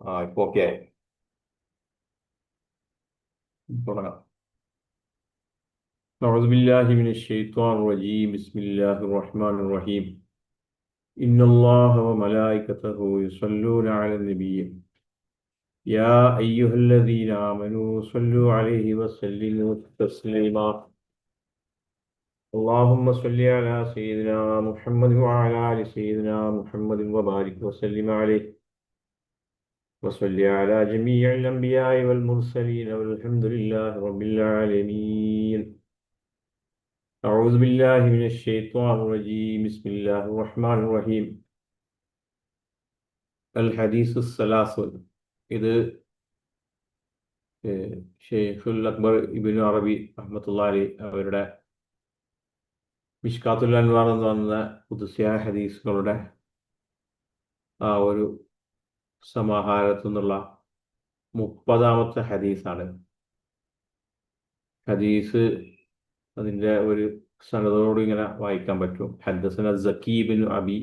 ആ ഇപ്പൊ ഓക്കെ ആയി തുടങ്ങാം أعوذ بالله من الشيطان الرجيم بسم الله الرحمن الرحيم إن الله وملائكته يصلون على النبي يا أيها الذين آمنوا صلوا عليه وسلموا تسليما اللهم صل على سيدنا محمد وعلى آل سيدنا محمد وبارك وسلم عليه وصل على جميع الأنبياء والمرسلين والحمد لله رب العالمين أعوذ بالله من الشيطان الرجيم بسم الله الرحمن الرحيم الحديث الثلاثون ഇത് ഷെയ്ഖുൽ അക്ബർ ഇബിൻ അറബി അഹമ്മത്തുള്ളി അവരുടെ മിഷ്കാത്തുൽ അൻവാർ എന്ന് പറയുന്ന പുതുസിയ ഹദീസുകളുടെ ആ ഒരു സമാഹാരത്തു നിന്നുള്ള മുപ്പതാമത്തെ ഹദീസാണ് ഹദീസ് അതിൻ്റെ ഒരു സനതോട് ഇങ്ങനെ വായിക്കാൻ പറ്റും ഹദ്ദസന സക്കീബിൻ അബി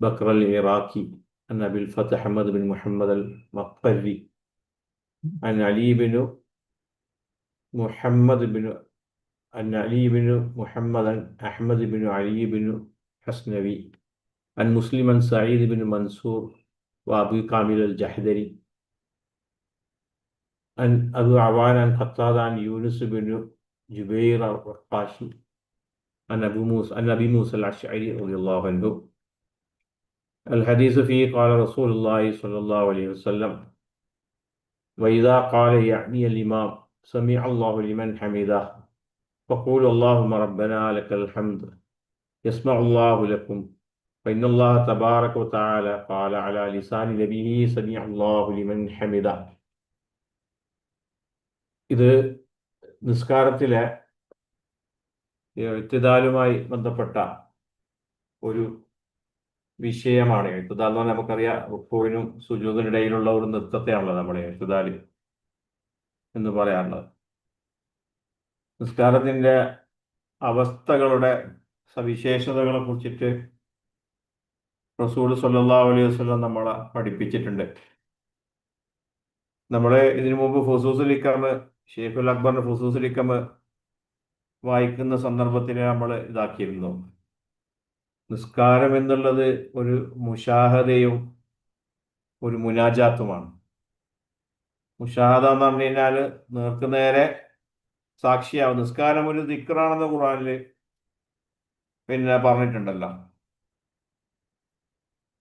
ബക്ർ അൽ ഇറാഖി عن أبي الفتح أحمد بن محمد المقري عن علي بن محمد بن عن علي بن محمد أحمد بن علي بن حسنوي عن مسلم سعيد بن منصور وأبي كامل الجحدري. عن أبو عوان عن قتادة عن يونس بن جبير الرقاشي. عن أبو موسى عن أبي موسى الأشعري رضي الله عنه. الحديث فيه قال رسول الله صلى الله عليه وسلم وإذا قال يعني الإمام سمع الله لمن حمده فقول اللهم ربنا لك الحمد يسمع الله لكم فإن الله تبارك وتعالى قال على لسان نبيه سمع الله لمن حمده ഇത് നിസ്കാരത്തിലെ എഴുത്തിദാലുമായി ബന്ധപ്പെട്ട ഒരു വിഷയമാണ് എഴുത്തുദാൽ എന്ന് പറഞ്ഞാൽ നമുക്കറിയാം റുക്കോവിനും സുജൂദിനിടയിലുള്ള ഒരു നൃത്തത്തെയാണല്ലോ നമ്മൾ എഴുത്തുദാല് എന്ന് പറയാറുള്ളത് നിസ്കാരത്തിന്റെ അവസ്ഥകളുടെ സവിശേഷതകളെ കുറിച്ചിട്ട് റസൂൽ സല്ലാ അലൈഹി വസ്ലം നമ്മളെ പഠിപ്പിച്ചിട്ടുണ്ട്. നമ്മളെ ഇതിനു മുമ്പ് ഫുസൂസുൽ ഇക്കാമ് ഷെയ്ഖുൽ അക്ബറിന്റെ ഫുസൂസുൽ ഇക്കാമ് വായിക്കുന്ന സന്ദർഭത്തിൽ നമ്മൾ ഇതാക്കിയിരുന്നു. നിസ്കാരം എന്നുള്ളത് ഒരു മുഷാഹതയും ഒരു മുനാജാത്തുമാണ്. മുഷാഹത എന്ന് പറഞ്ഞു കഴിഞ്ഞാൽ നേർക്കുനേരെ സാക്ഷിയാവും. നിസ്കാരം ഒരു ദിക്റാണെന്ന് ഖുറാനിൽ പിന്നെ പറഞ്ഞിട്ടുണ്ടല്ലോ.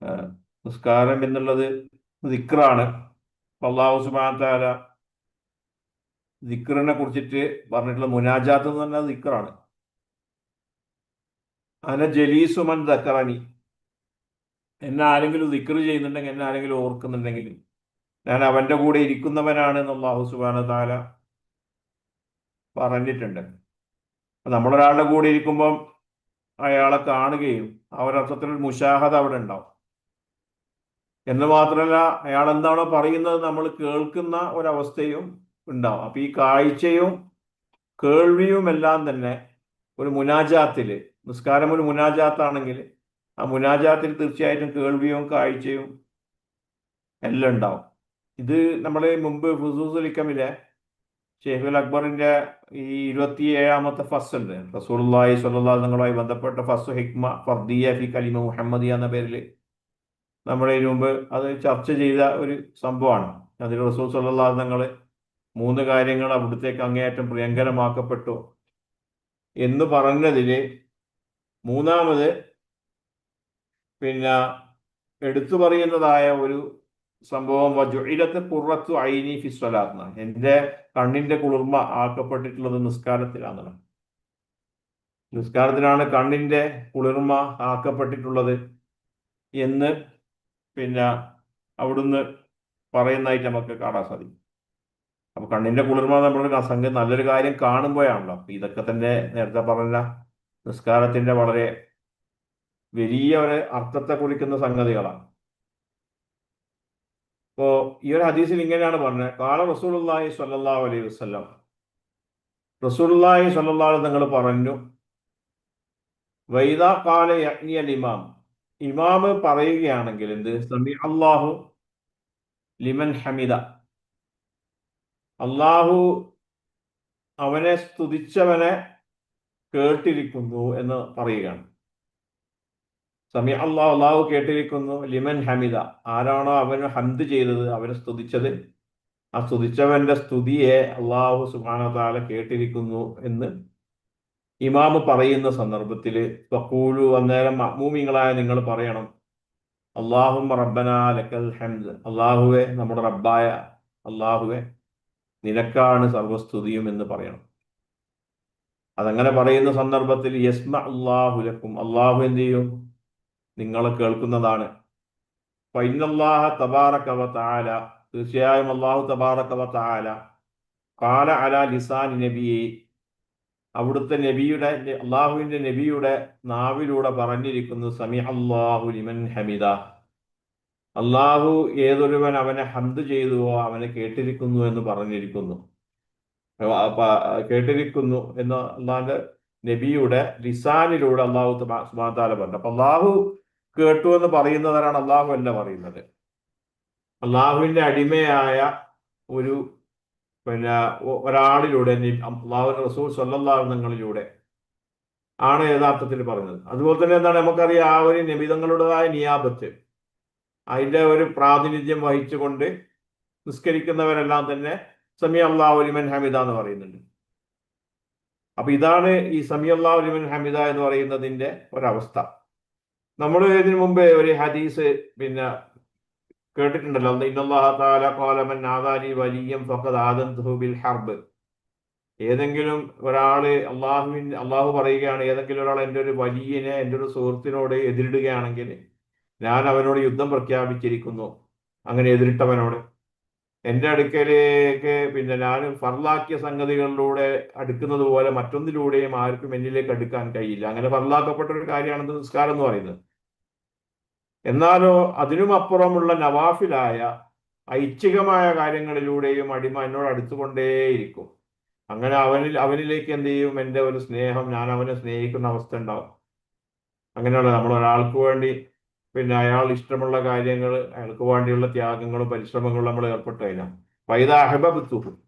നിസ്കാരം എന്നുള്ളത് ദിക്റാണ്. അള്ളാഹു സുബാന ദിക്റിനെ കുറിച്ചിട്ട് പറഞ്ഞിട്ടുള്ള മുനാജാത്ത് എന്ന് പറഞ്ഞാൽ ദിക്റാണ്. അന ജലീസുമൻ ദക്കറാനി. എന്നെ ആരെങ്കിലും ദിക്ർ ചെയ്യുന്നുണ്ടെങ്കിൽ എന്നെ ആരെങ്കിലും ഓർക്കുന്നുണ്ടെങ്കിൽ ഞാൻ അവന്റെ കൂടെ ഇരിക്കുന്നവനാണ് എന്ന് അള്ളാഹു സുബാന താല പറഞ്ഞിട്ടുണ്ട്. നമ്മളൊരാളുടെ കൂടെ ഇരിക്കുമ്പം അയാളെ കാണുകയും ആ ഒരർത്ഥത്തിൽ മുഷാഹത അവിടെ ഉണ്ടാവും. എന്ന് മാത്രമല്ല അയാൾ എന്താണോ പറയുന്നത് നമ്മൾ കേൾക്കുന്ന ഒരവസ്ഥയും ഉണ്ടാവും. അപ്പൊ ഈ കാഴ്ചയും കേൾവിയും എല്ലാം തന്നെ ഒരു മുനാജാത്തിൽ നിസ്കാരം ഒരു മുനാജാത്താണെങ്കിൽ ആ മുനാജാത്തിൽ തീർച്ചയായിട്ടും കേൾവിയും കാഴ്ചയും എല്ലാം ഉണ്ടാവും. ഇത് നമ്മൾ മുമ്പ് ഫുസൂസുലിക്കമിലെ ഷെയ്ഖുൽ അക്ബറിന്റെ ഈ ഇരുപത്തി ഏഴാമത്തെ ഫസ് ഉണ്ട്. റസൂലുള്ളാഹി സ്വല്ലല്ലാഹു നിങ്ങളുമായി ബന്ധപ്പെട്ട ഫസ് ഹിക്മ ഫർദിയ ഫി കലിമ മുഹമ്മദിയ എന്ന പേരിൽ നമ്മുടെ ഇതിനു മുമ്പ് അത് ചർച്ച ചെയ്ത ഒരു സംഭവമാണ്. അതിൽ റസൂൽ സല്ലല്ലാഹു തങ്ങൾ മൂന്ന് കാര്യങ്ങൾ അവിടുത്തേക്ക് അങ്ങേയറ്റം പ്രിയങ്കരമാക്കപ്പെട്ടു. എന്ന് പറഞ്ഞതിൽ മൂന്നാമത് പിന്നെ എടുത്തു പറയുന്നതായ ഒരു സംഭവം വജുഇലത്ത് കുറത്തു ഐനി ഫിസ്വലാത്ന എന്റെ കണ്ണിന്റെ കുളിർമ ആക്കപ്പെട്ടിട്ടുള്ളത് നിസ്കാരത്തിലാണ് നിസ്കാരത്തിലാണ് കണ്ണിന്റെ കുളിർമ ആക്കപ്പെട്ടിട്ടുള്ളത് എന്ന് പിന്നെ അവിടുന്ന് പറയുന്നതായിട്ട് നമുക്ക് കാണാൻ സാധിക്കും. അപ്പൊ കണ്ണിന്റെ കുളിർമ നമ്മളൊരു സംഗതി നല്ലൊരു കാര്യം കാണുമ്പോഴാണല്ലോ. അപ്പൊ ഇതൊക്കെ തന്നെ നേരത്തെ പറഞ്ഞ നിസ്കാരത്തിന്റെ വളരെ വലിയ ഒരു അർത്ഥത്തെ കുറിക്കുന്ന സംഗതികളാണ്. ഇപ്പോ ഈ ഒരു ഹദീസിൽ ഇങ്ങനെയാണ് പറഞ്ഞത്. കാല റസൂലുള്ളാഹി സ്വല്ലല്ലാഹു അലൈഹി വസല്ലം. റസൂലുള്ളാഹി സ്വല്ലല്ലാഹു തങ്ങൾ പറഞ്ഞു വൈദാ കാല യഅ്നിയൽ ഇമാം. ഇമാമ് പറയുകയാണെങ്കിൽ എന്ത്? സമി അള്ളാഹു ലിമൻ ഹമിദ. അള്ളാഹു അവനെ സ്തുതിച്ചവനെ കേട്ടിരിക്കുന്നു എന്ന് പറയുകയാണ്. സമി അള്ളാഹു അള്ളാഹു കേട്ടിരിക്കുന്നു ലിമൻ ഹമിദ. ആരാണോ അവന് ഹന്ത് ചെയ്തത് അവനെ സ്തുതിച്ചത്? ആ സ്തുതിച്ചവന്റെ സ്തുതിയെ അള്ളാഹു സുബാനതാല കേട്ടിരിക്കുന്നു എന്ന് ഇമാമ് പറയുന്ന സന്ദർഭത്തിൽ ഫക്കൂലു അന്നേരം മൂമിങ്ങളായ നിങ്ങൾ പറയണം അള്ളാഹും റബ്ബന ലക്കൽ ഹംദ്. അള്ളാഹുവെ നമ്മുടെ റബ്ബായ അള്ളാഹുവെ നിനക്കാണ് സർവസ്തുതിയും എന്ന് പറയണം. അതങ്ങനെ പറയുന്ന സന്ദർഭത്തിൽ യസ്മ അള്ളാഹുലക്കും അള്ളാഹു എന്ത് ചെയ്യും? നിങ്ങൾ കേൾക്കുന്നതാണ്. ഫൈനല്ലാഹ തബാറക്കവ താല തീർച്ചയായും അള്ളാഹു തബാറക്കവ താല കാല അല ലിസാൻ നബിയെ. അവിടുത്തെ നബിയുടെ അള്ളാഹുവിന്റെ നബിയുടെ നാവിലൂടെ പറഞ്ഞിരിക്കുന്നു സമി അള്ളാഹു ലിമൻ ഹമിദ. അള്ളാഹു ഏതൊരുവൻ അവനെ ഹന്ത് ചെയ്തുവോ അവനെ കേട്ടിരിക്കുന്നു എന്ന് പറഞ്ഞിരിക്കുന്നു. കേട്ടിരിക്കുന്നു എന്ന് അള്ളാഹിന്റെ നബിയുടെ ലിസാനിലൂടെ അള്ളാഹു സുബാത്താല പറഞ്ഞു. അപ്പൊ അള്ളാഹു കേട്ടു എന്ന് പറയുന്നവരാണ് അള്ളാഹു അല്ല പറയുന്നത്. അള്ളാഹുവിന്റെ അടിമയായ ഒരു പിന്നെ ഒരാളിലൂടെ അള്ളാഹു റസൂൽ സ്വല്ലാഹുങ്ങളിലൂടെ ആണ് യഥാർത്ഥത്തിൽ പറഞ്ഞത്. അതുപോലെ തന്നെ എന്താണ് നമുക്കറിയാം ആ ഒരു നിബിതങ്ങളുടേതായ നിയാപത്ത് അതിന്റെ ഒരു പ്രാതിനിധ്യം വഹിച്ചുകൊണ്ട് നിസ്കരിക്കുന്നവരെല്ലാം തന്നെ സമി അള്ളാഹുലിമൻ ഹമിദ എന്ന് പറയുന്നുണ്ട്. അപ്പൊ ഇതാണ് ഈ സമി അള്ളാഹുലിമൻ ഹമിദ എന്ന് പറയുന്നതിന്റെ ഒരവസ്ഥ. നമ്മൾ ഇതിനു മുമ്പേ ഒരു ഹദീസ് പിന്നെ കേട്ടിട്ടുണ്ടല്ലോ. ഹർബ്. ഏതെങ്കിലും ഒരാൾ അള്ളാഹുവിൻ അള്ളാഹു പറയുകയാണ് ഏതെങ്കിലും ഒരാൾ എന്റെ ഒരു വലിയനെ എന്റെ ഒരു സുഹൃത്തിനോട് എതിരിടുകയാണെങ്കിൽ ഞാൻ അവനോട് യുദ്ധം പ്രഖ്യാപിച്ചിരിക്കുന്നു. അങ്ങനെ എതിരിട്ടവനോട്. എന്റെ അടുക്കലേക്ക് പിന്നെ ഞാൻ ഫർലാക്കിയ സംഗതികളിലൂടെ അടുക്കുന്നത് പോലെ മറ്റൊന്നിലൂടെയും ആർക്കും എന്നിലേക്ക് അടുക്കാൻ കഴിയില്ല. അങ്ങനെ ഫർലാക്കപ്പെട്ട ഒരു കാര്യമാണ് നിസ്കാരം എന്ന് പറയുന്നത്. എന്നാലോ അതിനുമപ്പുറമുള്ള നവാഫിലായ ഐച്ഛികമായ കാര്യങ്ങളിലൂടെയും അടിമ എന്നോട് അടുത്തുകൊണ്ടേയിരിക്കും. അങ്ങനെ അവനിൽ അവനിലേക്ക് എന്ത് ചെയ്യും? എന്റെ ഒരു സ്നേഹം ഞാൻ അവനെ സ്നേഹിക്കുന്ന അവസ്ഥ ഉണ്ടാവും. അങ്ങനെയുള്ള നമ്മൾ ഒരാൾക്ക് വേണ്ടി പിന്നെ അയാൾ ഇഷ്ടമുള്ള കാര്യങ്ങൾ അയാൾക്ക് വേണ്ടിയുള്ള ത്യാഗങ്ങളും പരിശ്രമങ്ങളും നമ്മൾ ഏർപ്പെട്ടു കഴിഞ്ഞാൽ. വൈദ അഹബത്തുഹു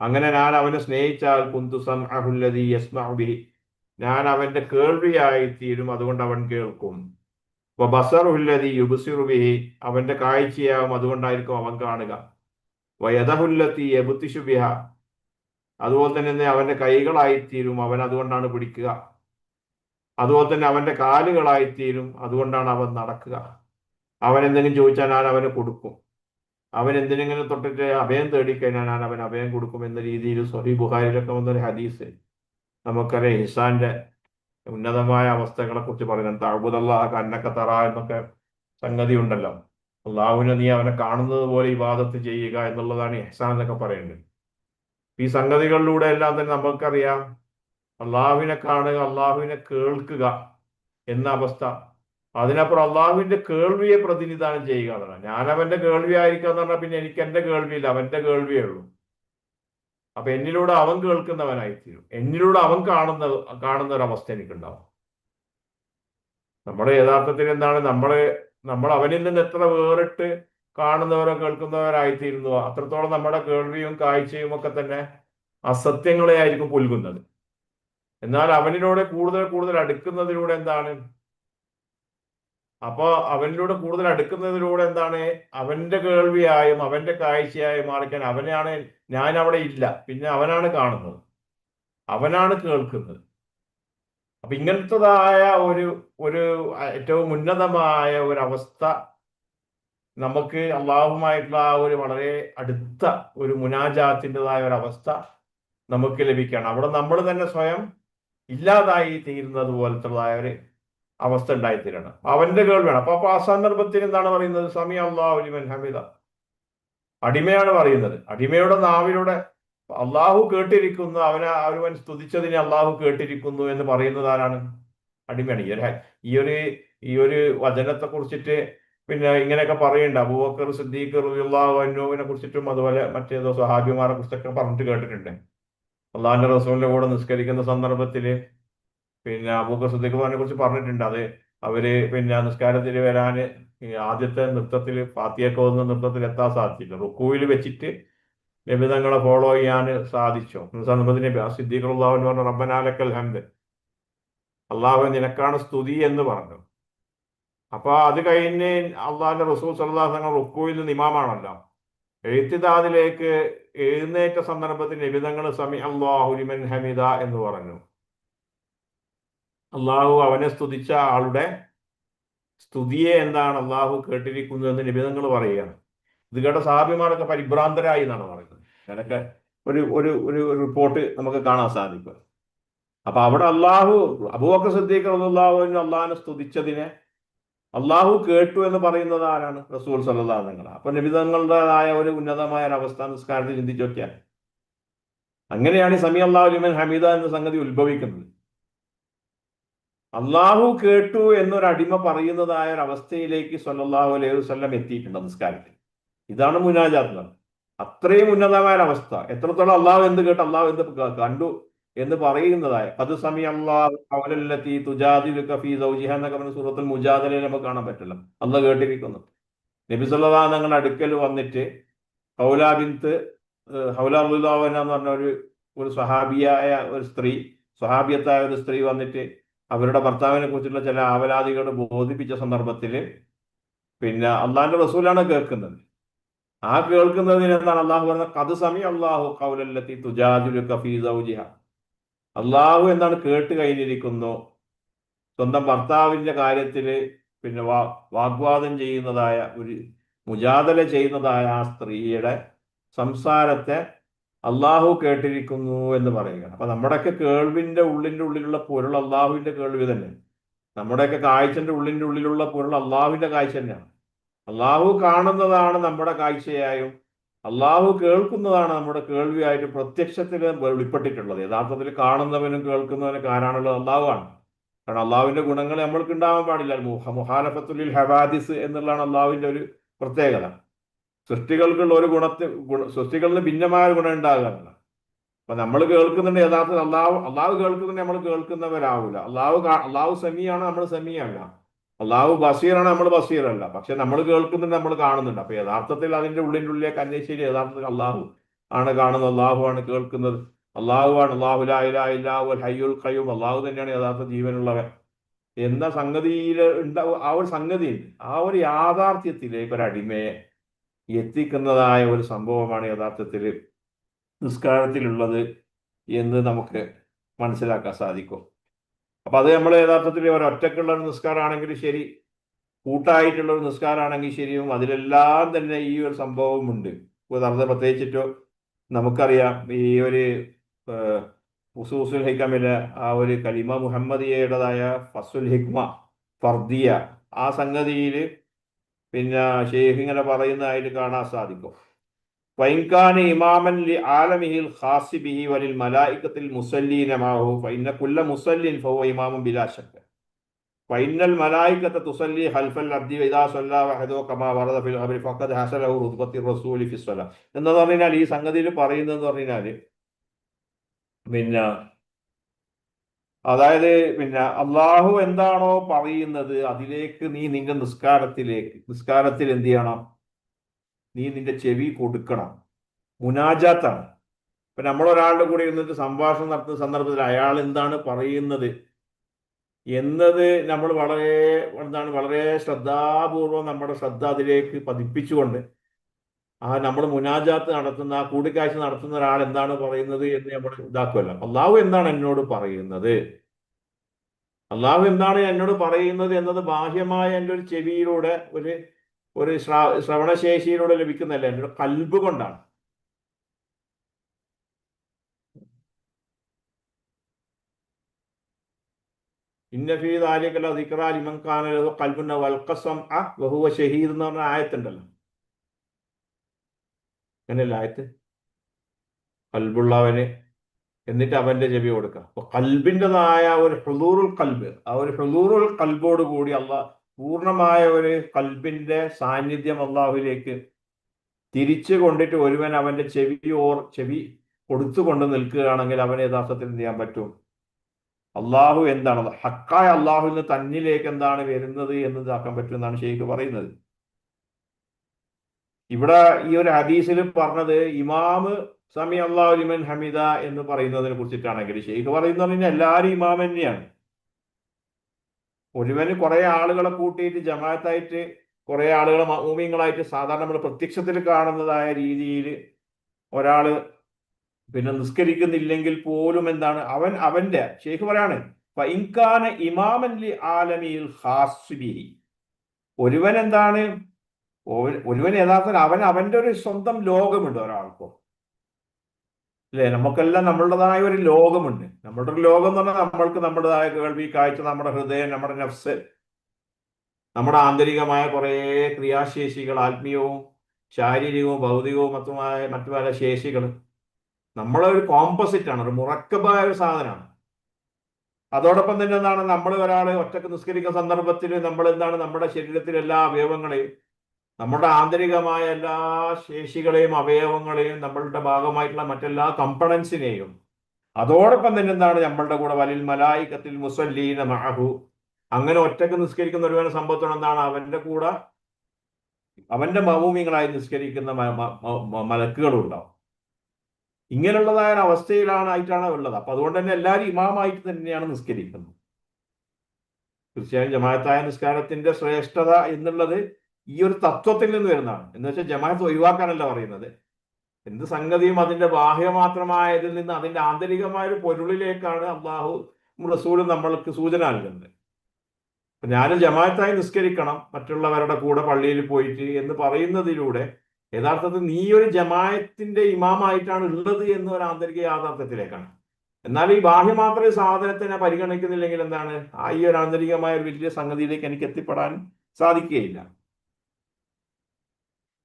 അങ്ങനെ ഞാൻ അവനെ സ്നേഹിച്ചാൽ കുന്തുസം അഹുല്ലതി യസ്മബിഹി ഞാൻ അവന്റെ കേൾവിയായി തീരും അതുകൊണ്ട് അവൻ കേൾക്കും. ബസറുല്ലതി യുബുസിറുബിഹി അവന്റെ കാഴ്ചയാവും അതുകൊണ്ടായിരിക്കും അവൻ കാണുക. വയദഹുല്ലത്തി യബുത്തിഷുബിഹ അതുപോലെ തന്നെ അവന്റെ കൈകളായിത്തീരും അവൻ അതുകൊണ്ടാണ് പിടിക്കുക. അതുപോലെ തന്നെ അവന്റെ കാലുകളായിത്തീരും അതുകൊണ്ടാണ് അവൻ നടക്കുക. അവൻ എന്തെങ്കിലും ചോദിച്ചാൽ ഞാൻ അവന് കൊടുക്കും. അവൻ എന്തിനെങ്കിലും തൊട്ടിട്ട് അഭയം തേടിക്കഴിഞ്ഞാൽ ഞാൻ അവൻ അഭയം കൊടുക്കും എന്ന രീതിയിൽ സൊഹി ബുഹാരിലൊക്കെ വന്നൊരു ഹദീസ്. നമുക്കറിയാം ഹിസാന്റെ ഉന്നതമായ അവസ്ഥകളെ കുറിച്ച് പറയുന്നത് താഴ്ബുദല്ലാഹ് കന്നക്ക തറ എന്നൊക്കെ സംഗതി ഉണ്ടല്ലോ അള്ളാഹുവിനെ നീ അവനെ കാണുന്നത് പോലെ ഇബാദത്ത് ചെയ്യുക എന്നുള്ളതാണ് എഹ്സാൻ എന്നൊക്കെ പറയുന്നത്. ഈ സംഗതികളിലൂടെ എല്ലാം തന്നെ നമുക്കറിയാം അള്ളാഹുവിനെ കാണുക അള്ളാഹുവിനെ കേൾക്കുക എന്ന അവസ്ഥ. അതിനപ്പുറം അള്ളാഹുവിന്റെ കേൾവിയെ പ്രതിനിധാനം ചെയ്യുക എന്നാണ് ഞാൻ അവന്റെ കേൾവി ആയിരിക്കുക എന്ന് പറഞ്ഞാൽ പിന്നെ എനിക്ക് എന്റെ കേൾവിയില്ല അവന്റെ കേൾവിയേ ഉള്ളൂ. അപ്പൊ എന്നിലൂടെ അവൻ കേൾക്കുന്നവനായിത്തീരും. എന്നിലൂടെ അവൻ കാണുന്ന കാണുന്ന ഒരവസ്ഥ എനിക്കുണ്ടാവും. നമ്മുടെ യഥാർത്ഥത്തിൽ എന്താണ്? നമ്മളെ നമ്മൾ അവനിൽ നിന്ന് എത്ര വേറിട്ട് കാണുന്നവരോ കേൾക്കുന്നവരായിത്തീരുന്നു. അത്രത്തോളം നമ്മുടെ കേൾവിയും കാഴ്ചയും ഒക്കെ തന്നെ അസത്യങ്ങളെ ആയിരിക്കും പുൽകുന്നത്. എന്നാൽ അവനിലൂടെ കൂടുതൽ കൂടുതൽ അടുക്കുന്നതിലൂടെ എന്താണ്? അപ്പോ അവനിലൂടെ കൂടുതൽ അടുക്കുന്നതിലൂടെ എന്താണ്? അവന്റെ കേൾവിയായും അവന്റെ കാഴ്ചയായും മാറിക്കാൻ അവനെയാണ് ഞാൻ അവിടെ ഇല്ല. പിന്നെ അവനാണ് കാണുന്നത്. അവനാണ് കേൾക്കുന്നത്. അപ്പൊ ഇങ്ങനത്തതായ ഒരു ഒരു ഏറ്റവും ഉന്നതമായ ഒരു അവസ്ഥ നമുക്ക് അള്ളാഹുമായിട്ടുള്ള ആ ഒരു വളരെ അടുത്ത ഒരു മുനാജാത്തിന്റെതായ ഒരു അവസ്ഥ നമുക്ക് ലഭിക്കുകയാണ്. അവിടെ നമ്മൾ തന്നെ സ്വയം ഇല്ലാതായി തീരുന്നത് പോലത്തുള്ളതായ ഒരു അവസ്ഥ ഉണ്ടായിത്തീരണം. അവന്റെ കേൾവിയാണ് അപ്പൊ അപ്പൊ ആ സന്ദർഭത്തിൽ എന്താണ് പറയുന്നത്? സമി അള്ളാഹുലിമൻ ഹമിദ. അടിമയാണ് പറയുന്നത്. അടിമയുടെ നാവിലൂടെ അള്ളാഹു കേട്ടിരിക്കുന്നു. അവനെ ഒരുവൻ സ്തുതിച്ചതിനെ അള്ളാഹു കേട്ടിരിക്കുന്നു എന്ന് പറയുന്നത് ആരാണ്? അടിമയാണ്. ഈ ഒരു ഈ ഒരു ഈ ഒരു വചനത്തെ കുറിച്ചിട്ട് പിന്നെ ഇങ്ങനെയൊക്കെ പറയണ്ട. അബൂബക്കർ സിദ്ദീഖ് റബിള്ളാഹു അന്നുവിനെ കുറിച്ചിട്ടും അതുപോലെ മറ്റേതോ സഹാബിമാരെ കുറിച്ചൊക്കെ പറഞ്ഞിട്ട് കേട്ടിട്ടുണ്ട്. അള്ളാഹിന്റെ റസൂലിന്റെ കൂടെ നിസ്കരിക്കുന്ന സന്ദർഭത്തിൽ പിന്നെ അബൂബക്കർ സിദ്ദീഖ് കുറിച്ച് പറഞ്ഞിട്ടുണ്ട്. അത് അവർ പിന്നെ നിസ്കാരത്തിൽ വരാൻ ആദ്യത്തെ നൃത്തത്തിൽ ഫാത്തിയൊക്കെ നൃത്തത്തിൽ എത്താൻ സാധിച്ചില്ല. റുക്കുവിൽ വെച്ചിട്ട് നിബിധങ്ങളെ ഫോളോ ചെയ്യാൻ സാധിച്ചു? സിദ്ദീഖുള്ളാഹു എന്ന് പറഞ്ഞ റബ്ബനാലക്കൽ ഹംദ്. അള്ളാഹു നിനക്കാണ് സ്തുതി എന്ന് പറഞ്ഞു. അപ്പൊ അത് കഴിഞ്ഞ് അള്ളാഹിന്റെ റസൂൽ സല്ലാഹ് തങ്ങൾ റുക്കുവിൽ നിന്ന് ഇമാമാണല്ലോ. എഴുത്തിദാദിലേക്ക് എഴുന്നേറ്റ സന്ദർഭത്തിൽ നിബിധങ്ങൾ സമി അള്ളാഹുലിമൻ ഹമിദ എന്ന് പറഞ്ഞു. അള്ളാഹു അവനെ സ്തുതിച്ച ആളുടെ സ്തുതിയെ എന്താണ് അള്ളാഹു കേട്ടിരിക്കുന്നത് എന്ന് നിബിധങ്ങൾ പറയുകയാണ്. ഇത് കേട്ട സാബിമാരൊക്കെ പരിഭ്രാന്തരായി എന്നാണ് പറയുന്നത്. അതൊക്കെ ഒരു ഒരു ഒരു റിപ്പോർട്ട് നമുക്ക് കാണാൻ സാധിക്കും. അപ്പൊ അവിടെ അള്ളാഹു അബൂബക്കർ സിദ്ദീഖ് അള്ളാഹുവിന് അള്ളാഹിനെ സ്തുതിച്ചതിനെ അള്ളാഹു കേട്ടു എന്ന് പറയുന്നത് ആരാണ്? റസൂൽ സല്ലാ നിങ്ങൾ അപ്പൊ നിബിധങ്ങളുടേതായ ഒരു ഉന്നതമായ ഒരു അവസ്ഥ നിസ്കാരത്തിൽ ചിന്തിച്ചു നോക്കിയാൽ. അങ്ങനെയാണ് ഈ സമി അള്ളാഹു ലിമൻ ഹമീദ എന്ന സംഗതി ഉത്ഭവിക്കുന്നത്. അള്ളാഹു കേട്ടു എന്നൊരു അടിമ പറയുന്നതായ ഒരു അവസ്ഥയിലേക്ക് സല്ലല്ലാഹു അലൈഹി വസല്ലം എത്തിയിട്ടുണ്ട് നിസ്കാരത്തിൽ. ഇതാണ് മുനാജാത്ത്. അത്രയും ഉന്നതമായ അവസ്ഥ എത്രത്തോളം അള്ളാഹു എന്ത് കേട്ട് അള്ളാഹു എന്ത് കണ്ടു എന്ന് പറയുന്നതായ അത് സമയം സൂറത്തുൽ മുജാദലയിൽ നമുക്ക് കാണാൻ പറ്റില്ല. അന്ന് കേട്ടിരിക്കുന്നു. നബി സല്ലാ അടുക്കൽ വന്നിട്ട് ഹൗലാ ബിന്ത് ഹൗല എന്ന് പറഞ്ഞ ഒരു ഒരു സഹാബിയായ ഒരു സ്ത്രീ സ്വഹാബിയത്തായ ഒരു സ്ത്രീ വന്നിട്ട് അവരുടെ ഭർത്താവിനെ കുറിച്ചുള്ള ചില ആവലാദികൾ ബോധിപ്പിച്ച സന്ദർഭത്തിൽ പിന്നെ അള്ളാഹിന്റെ റസൂലാണ് കേൾക്കുന്നത്. ആ കേൾക്കുന്നതിന് എന്താണ് അള്ളാഹു പറഞ്ഞത്? കത് സമയം അള്ളാഹു കൗലല്ലത്തി കഫീസൗജിഹ അള്ളാഹു എന്താണ് കേട്ട് കഴിഞ്ഞിരിക്കുന്നു. സ്വന്തം ഭർത്താവിന്റെ കാര്യത്തിൽ പിന്നെ വാ വാഗ്വാദം ചെയ്യുന്നതായ ഒരു മുജാതല ചെയ്യുന്നതായ ആ സ്ത്രീയുടെ സംസാരത്തെ അള്ളാഹു കേട്ടിരിക്കുന്നു എന്ന് പറയുകയാണ്. അപ്പൊ നമ്മുടെയൊക്കെ കേൾവിന്റെ ഉള്ളിന്റെ ഉള്ളിലുള്ള പൊരുൾ അള്ളാഹുവിന്റെ കേൾവി തന്നെ. നമ്മുടെയൊക്കെ കാഴ്ചന്റെ ഉള്ളിന്റെ ഉള്ളിലുള്ള പൊരുൾ അള്ളാഹുവിന്റെ കാഴ്ച തന്നെയാണ്. അള്ളാഹു കാണുന്നതാണ് നമ്മുടെ കാഴ്ചയായും അള്ളാഹു കേൾക്കുന്നതാണ് നമ്മുടെ കേൾവിയായിട്ട് പ്രത്യക്ഷത്തിൽ വെളിപ്പെട്ടിട്ടുള്ളത്. യഥാർത്ഥത്തിൽ കാണുന്നവനും കേൾക്കുന്നവനും ആരാണുള്ളത്? അള്ളാഹുവാണ് കാരണം അള്ളാഹുവിന്റെ ഗുണങ്ങൾ നമ്മൾക്ക് ഉണ്ടാവാൻ പാടില്ല. മുഹ മുഹാനഫത്തുലിൽ ഹവാദിസ് എന്നുള്ളതാണ് അള്ളാഹുവിന്റെ ഒരു പ്രത്യേകത. സൃഷ്ടികൾക്കുള്ള ഒരു ഗുണത്തിൽ ഗുണ സൃഷ്ടികളിൽ ഭിന്നമായ ഗുണം ഉണ്ടാകാറില്ല അപ്പൊ നമ്മൾ കേൾക്കുന്നുണ്ട് യഥാർത്ഥത്തിൽ അള്ളാഹു അള്ളാഹു കേൾക്കുന്നുണ്ട് നമ്മൾ കേൾക്കുന്നവരാവില്ല അള്ളാഹു അള്ളാഹു സെമിയാണ് നമ്മൾ സെമിയല്ല. അള്ളാഹു ബസീറാണ് നമ്മൾ ബസീറല്ല. പക്ഷെ നമ്മൾ കേൾക്കുന്നുണ്ട് നമ്മൾ കാണുന്നുണ്ട്. അപ്പൊ യഥാർത്ഥത്തിൽ അതിന്റെ ഉള്ളിന്റെ ഉള്ളിലേക്ക് അന്വേഷിച്ച് യഥാർത്ഥത്തിൽ അള്ളാഹു ആണ് കാണുന്നത് അള്ളാഹു ആണ് കേൾക്കുന്നത്. അള്ളാഹു ആണ് അള്ളാഹു ലാഹു ഹയ്യുൽ ഖയ്യൂം. അള്ളാഹു തന്നെയാണ് യഥാർത്ഥ ജീവനുള്ളവൻ. എന്ന സംഗതിയിൽ ഉണ്ടാവും ആ ഒരു സംഗതി ആ ഒരു യാഥാർത്ഥ്യത്തിലേക്ക് ഒരു അടിമയെ എത്തിക്കുന്നതായ ഒരു സംഭവമാണ് യഥാർത്ഥത്തിൽ നിസ്കാരത്തിലുള്ളത് എന്ന് നമുക്ക് മനസ്സിലാക്കാൻ സാധിക്കും. അപ്പൊ അത് നമ്മൾ യഥാർത്ഥത്തിൽ ഒരൊറ്റക്കുള്ള ഒരു നിസ്കാരമാണെങ്കിൽ ശരി കൂട്ടായിട്ടുള്ള ഒരു നിസ്കാരമാണെങ്കിൽ ശരിയും അതിലെല്ലാം തന്നെ ഈ ഒരു സംഭവമുണ്ട്. ഉദാഹരണത്തിന് പ്രത്യേകിച്ചിട്ടോ നമുക്കറിയാം ഈ ഒരു ഹുസൂസുൽ ഹിക്കമിലെ ആ ഒരു കലിമ മുഹമ്മദിയയുടേതായ ഫസുൽ ഹിക്മ ഫർദിയ ആ സംഗതിയിൽ പിന്നെ ഷെയ്ഖ് ഇങ്ങനെ പറയുന്നതായിട്ട് കാണാൻ സാധിക്കും. വൈൻകാന ഇമാമൻ ലി ആലമിഹിൽ ഖാസി ബിഹി വലിൽ മലായിക്കത്തിൽ മുസല്ലീനമാഹു ഫൈന കുല്ല മുസല്ലിൻ ഫഹുവ ഇമാമും ബിലാശക്ക ഫൈനൽ മലായിക്കത്തെ തുസല്ലി ഹൽഫൽ അബ്ദി വൈദാ സല്ലാ വഹദോ കമാ വറദ ഫിൽ ഖബരി ഫഖദ് ഹസലഹു റുദ്ബത്തി റസൂലി ഫി സ്വല. എന്ന് പറഞ്ഞാൽ ഈ സംഗതിയിൽ പറയുന്നതെന്ന് പറഞ്ഞാൽ പിന്നെ അതായത് പിന്നെ അള്ളാഹു എന്താണോ പറയുന്നത് അതിലേക്ക് നീ നിന്റെ നിസ്കാരത്തിലേക്ക് നിസ്കാരത്തിൽ എന്ത് ചെയ്യണം? നീ നിന്റെ ചെവി കൊടുക്കണം. മുനാജാത്താണ്. ഇപ്പൊ നമ്മളൊരാളുടെ കൂടെ ഇരുന്നിട്ട് സംഭാഷണം നടത്തുന്ന സന്ദർഭത്തിൽ അയാൾ എന്താണ് പറയുന്നത്? എന്നത് നമ്മൾ വളരെ എന്താണ് വളരെ ശ്രദ്ധാപൂർവം നമ്മുടെ ശ്രദ്ധ അതിലേക്ക് പതിപ്പിച്ചുകൊണ്ട് ആ നമ്മൾ മുനാജാത്ത് നടത്തുന്ന ആ കൂടിക്കാഴ്ച നടത്തുന്ന ഒരാൾ എന്താണ് പറയുന്നത് എന്ന് നമ്മൾ ഇതാക്കുമല്ല. അള്ളാഹു എന്താണ് എന്നോട് പറയുന്നത്? അള്ളാഹു എന്താണ് എന്നോട് പറയുന്നത് എന്നത് ബാഹ്യമായ എന്റെ ഒരു ചെവിയിലൂടെ ഒരു ഒരു ശ്രവണശേഷിയിലൂടെ ലഭിക്കുന്നതല്ല എന്റെ കൽബ് കൊണ്ടാണ്. ഇന്നഫീദ് ആലിക്കല ദിക്റാൽ ഇമൻ ഖാനലഹു കൽബുന്ന വൽക്കസം അഹ് ബഹുവ ഷഹീദ് എന്ന് പറഞ്ഞ ആയത്തുണ്ടല്ലോ. അങ്ങനെയല്ല ആയത്ത് കൽബുള്ളവന് എന്നിട്ട് അവന്റെ ചെവി കൊടുക്കുക അപ്പൊ കൽബിന്റെതായ ഒരു ഹുദൂറുൽ കൽബ് ആ ഒരു ഹുദൂറുൽ കൽബോട് കൂടി അള്ളാഹ് പൂർണമായ ഒരു കൽബിന്റെ സാന്നിധ്യം അള്ളാഹുലേക്ക് തിരിച്ചു കൊണ്ടിട്ട് ഒരുവൻ അവന്റെ ചെവി ഓർ ചെവി കൊടുത്തുകൊണ്ട് നിൽക്കുകയാണെങ്കിൽ അവന് യഥാർത്ഥത്തിൽ എന്ത് ചെയ്യാൻ പറ്റും? അള്ളാഹു എന്താണ്? ഹക്കായ അള്ളാഹുവിന് തന്നിലേക്ക് എന്താണ് വരുന്നത് എന്ന് ഇതാക്കാൻ പറ്റുമെന്നാണ് ഷെയ്ഖ് പറയുന്നത്. ഇവിടെ ഈ ഒരു ഹദീസിൽ പറഞ്ഞത് ഇമാമ് സമി അള്ളാഹുലിമൻ ഹമീദ എന്ന് പറയുന്നതിനെ കുറിച്ചിട്ടാണെങ്കിൽ ഷെയ്ഖ് പറയുന്ന പറഞ്ഞാൽ എല്ലാവരും ഇമാം തന്നെയാണ്. ഒരുവന് കുറെ ആളുകളെ കൂട്ടിയിട്ട് ജമാഅത്തായിട്ട് കുറെ ആളുകളെ മൗമിയങ്ങളായിട്ട് സാധാരണ നമ്മൾ പ്രത്യക്ഷത്തിൽ കാണുന്നതായ രീതിയിൽ ഒരാൾ പിന്നെ നിസ്കരിക്കുന്നില്ലെങ്കിൽ പോലും എന്താണ് അവൻ അവന്റെ ഷെയ്ഖ് പറയാണ് ഇൻകാന ഇമാമൻ ഒരുവൻ എന്താണ് ഒരുവൻ യഥാർത്ഥത്തിൽ അവൻ അവന്റെ ഒരു സ്വന്തം ലോകമുണ്ട് ഒരാൾക്കോ. അല്ലേ നമുക്കെല്ലാം നമ്മളുടേതായ ഒരു ലോകമുണ്ട്. നമ്മുടെ ഒരു ലോകം എന്ന് പറഞ്ഞാൽ നമ്മൾക്ക് നമ്മുടേതായ കേൾവി കാഴ്ച നമ്മുടെ ഹൃദയം നമ്മുടെ നഫ്സ്. നമ്മുടെ ആന്തരികമായ കുറേ ക്രിയാശേഷികൾ ആത്മീയവും ശാരീരികവും ഭൗതികവും മറ്റുമായ മറ്റു പല ശേഷികൾ. നമ്മളെ ഒരു കോമ്പസിറ്റ് ആണ് ഒരു മുറക്കബായ ഒരു സാധനമാണ്. അതോടൊപ്പം തന്നെ എന്താണ്? നമ്മൾ ഒരാൾ ഒറ്റയ്ക്ക് നിസ്കരിക്കുന്ന സന്ദർഭത്തിൽ നമ്മൾ എന്താണ്? നമ്മുടെ ശരീരത്തിലെ എല്ലാ അവയവങ്ങളെയും നമ്മുടെ ആന്തരികമായ എല്ലാ ശേഷികളെയും അവയവങ്ങളെയും നമ്മളുടെ ഭാഗമായിട്ടുള്ള മറ്റെല്ലാ കമ്പണൻസിനെയും അതോടൊപ്പം തന്നെ എന്താണ് നമ്മളുടെ കൂടെ? വലിൽ മലായിക്കത്തിൽ മുസല്ലീന മഹു അങ്ങനെ ഒറ്റയ്ക്ക് നിസ്കരിക്കുന്ന ഒരുവനെ സംഭവത്തോടെ എന്താണ്? അവന്റെ കൂടെ അവന്റെ മൗമികളായി നിസ്കരിക്കുന്ന മ- മ- മ- മലക്കുകളും ഉണ്ടാവും ഇങ്ങനെയുള്ളതായ അവസ്ഥയിലാണ് ആയിട്ടാണ് ഉള്ളത്. അപ്പൊ അതുകൊണ്ട് തന്നെ എല്ലാവരും ഇമാമായിട്ട് തന്നെയാണ് നിസ്കരിക്കുന്നത്. തീർച്ചയായും ജമാഅത്തായ നിസ്കാരത്തിന്റെ ശ്രേഷ്ഠത എന്നുള്ളത് ഈ ഒരു തത്വത്തിൽ നിന്ന് വരുന്നതാണ്. എന്ന് വെച്ചാൽ ജമാഅത്ത് ഒഴിവാക്കാനല്ല പറയുന്നത്. എന്ത് സംഗതിയും അതിന്റെ ബാഹ്യമാത്രമായതിൽ നിന്ന് അതിന്റെ ആന്തരികമായ ഒരു പൊരുളിലേക്കാണ് അള്ളാഹു റസൂലും നമ്മൾക്ക് സൂചന നൽകുന്നത്. അപ്പൊ ഞാനും ജമാഅത്തായി നിസ്കരിക്കണം മറ്റുള്ളവരുടെ കൂടെ പള്ളിയിൽ പോയിട്ട് എന്ന് പറയുന്നതിലൂടെ യഥാർത്ഥത്തിൽ നീ ഒരു ജമായത്തിന്റെ ഇമാമായിട്ടാണ് ഉള്ളത് എന്ന ഒരു ആന്തരിക യാഥാർത്ഥ്യത്തിലേക്കാണ്. എന്നാൽ ഈ ബാഹ്യമാത്ര സാധനത്തിനെ പരിഗണിക്കുന്നില്ലെങ്കിൽ എന്താണ്? ആ ഈ ഒരു ആന്തരികമായ ഒരു വലിയ സംഗതിയിലേക്ക് എനിക്ക് എത്തിപ്പെടാൻ സാധിക്കുകയില്ല.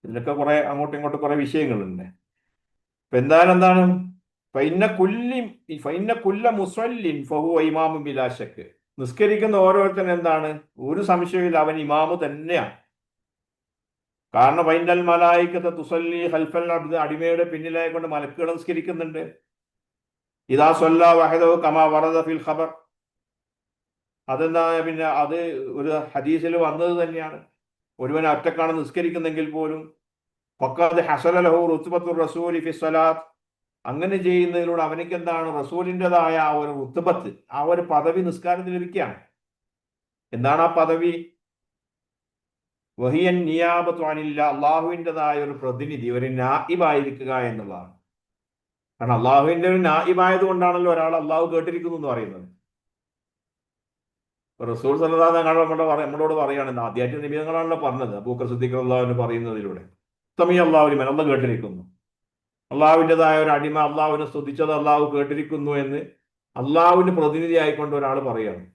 ഇതിലൊക്കെ കുറെ അങ്ങോട്ടും ഇങ്ങോട്ടും കുറെ വിഷയങ്ങളുണ്ട്. അപ്പൊ എന്തായാലും എന്താണ്? ഫൈന കുല്ലി ഫൈന കുല്ല മുസ്വല്ലിൻ ഫഹു ഇമാമു ബിലാശക്ക് നിസ്കരിക്കുന്ന ഓരോരുത്തരും എന്താണ്? ഒരു സംശയമില്ല അവൻ ഇമാമു തന്നെയാണ് കാരണം വൈൻഡൽ മലായിക്കത്തെ തുസല്ലി ഹൽഫൽ അടിമയുടെ പിന്നിലായി കൊണ്ട് മലക്കുകൾ നിസ്കരിക്കുന്നുണ്ട്. ഇതാ സൊല്ല വഹദോ കമാ വറദ ഫിൽ ഖബർ. അതെന്താ? പിന്നെ അത് ഒരു ഹദീസിൽ വന്നത് തന്നെയാണ്. ഒരുവൻ ഒറ്റക്കാണ് നിസ്കരിക്കുന്നെങ്കിൽ പോലും ഫക്കാദ് ഹസല ലഹു റസൂലി ഫി സ്വലാത്ത്. അങ്ങനെ ചെയ്യുന്നതിലൂടെ അവനിക്ക് എന്താണ് റസൂലിന്റെതായ ആ ഒരു റുത്തുബത്ത് ആ ഒരു പദവി നിസ്കാരത്തിൽ ലഭിക്കുകയാണ് എന്താണ് ആ പദവി? വഹിയൻ നിയാബത്തു അനില്ല അള്ളാഹുവിന്റെതായ ഒരു പ്രതിനിധി ഒരു നായിബായിരിക്കുക എന്നുള്ളതാണ്. കാരണം അള്ളാഹുവിന്റെ ഒരു നായിബായത് കൊണ്ടാണല്ലോ ഒരാൾ അള്ളാഹു കേട്ടിരിക്കുന്നു എന്ന് പറയുന്നത്. റസൂൽ സല്ലാ ഞങ്ങൾ നമ്മുടെ പറ- നമ്മളോട് പറയുകയാണ് ആദ്യമായിട്ട് നിമിതങ്ങളാണല്ലോ പറഞ്ഞത്. അബൂക്കർ സിദ്ദീഖ് അള്ളാഹുവിന് പറയുന്നതിലൂടെ. തമി അള്ളാഹുലിമൻ അള്ള കേട്ടിരിക്കുന്നു. അള്ളാഹുവിന്റെതായ ഒരു അടിമ അള്ളാഹുവിനെ സ്തുതിച്ചത് അള്ളാഹു കേട്ടിരിക്കുന്നു എന്ന് അള്ളാഹുവിന്റെ പ്രതിനിധി ആയിക്കൊണ്ട് ഒരാൾ പറയുകയാണ്